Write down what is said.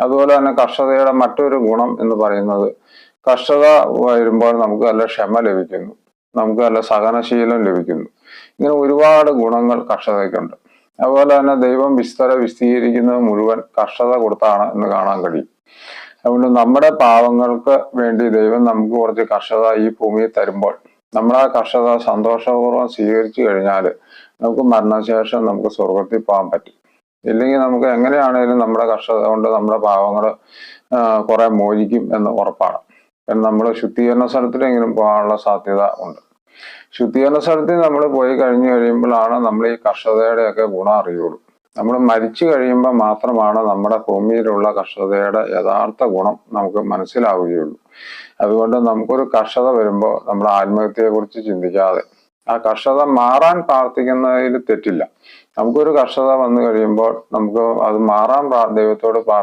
അതുപോലെ തന്നെ കർഷകയുടെ മറ്റൊരു ഗുണം എന്ന് പറയുന്നത് കർഷക വരുമ്പോൾ നമുക്ക് നല്ല ക്ഷമ ലഭിക്കുന്നു. നമുക്ക് നല്ല സഹനശീലം ലഭിക്കുന്നു. ഇങ്ങനെ ഒരുപാട് ഗുണങ്ങൾ കർഷകയ്ക്കുണ്ട്. അതുപോലെ തന്നെ ദൈവം വിസ്തര വിസ്തീകരിക്കുന്നത് മുഴുവൻ കർഷക കൊടുത്താണ് എന്ന് കാണാൻ കഴിയും. അതുകൊണ്ട് നമ്മുടെ പാവങ്ങൾക്ക് വേണ്ടി ദൈവം നമുക്ക് കുറച്ച് കർഷക ഈ ഭൂമിയിൽ തരുമ്പോൾ നമ്മൾ ആ സന്തോഷപൂർവം സ്വീകരിച്ചു കഴിഞ്ഞാൽ നമുക്ക് മരണശേഷം നമുക്ക് സ്വർഗത്തിൽ പോകാൻ പറ്റും. ഇല്ലെങ്കിൽ നമുക്ക് എങ്ങനെയാണേലും നമ്മുടെ കർഷകർ കൊണ്ട് നമ്മുടെ പാവങ്ങൾ കുറെ മോചിക്കും എന്ന് ഉറപ്പാണ്. കാരണം നമ്മൾ ശുദ്ധീകരണ സ്ഥലത്തിലെങ്കിലും പോകാനുള്ള സാധ്യത ഉണ്ട്. ശുദ്ധീകരണ സ്ഥലത്തിൽ നമ്മൾ പോയി കഴിഞ്ഞു കഴിയുമ്പോഴാണ് നമ്മൾ ഈ കർഷകയുടെയൊക്കെ ഗുണം അറിയുള്ളൂ. നമ്മൾ മരിച്ചു കഴിയുമ്പോൾ മാത്രമാണ് നമ്മുടെ ഭൂമിയിലുള്ള കർഷകതയുടെ യഥാർത്ഥ ഗുണം നമുക്ക് മനസ്സിലാവുകയുള്ളൂ. അതുകൊണ്ട് നമുക്കൊരു കർഷക വരുമ്പോൾ നമ്മുടെ ആത്മഹത്യയെക്കുറിച്ച് ചിന്തിക്കാതെ ആ കർഷത മാറാൻ പ്രാർത്ഥിക്കുന്നതിൽ തെറ്റില്ല. നമുക്കൊരു കർഷത വന്നു കഴിയുമ്പോൾ നമുക്ക് അത് മാറാൻ ദൈവത്തോട് പ്രാർത്ഥി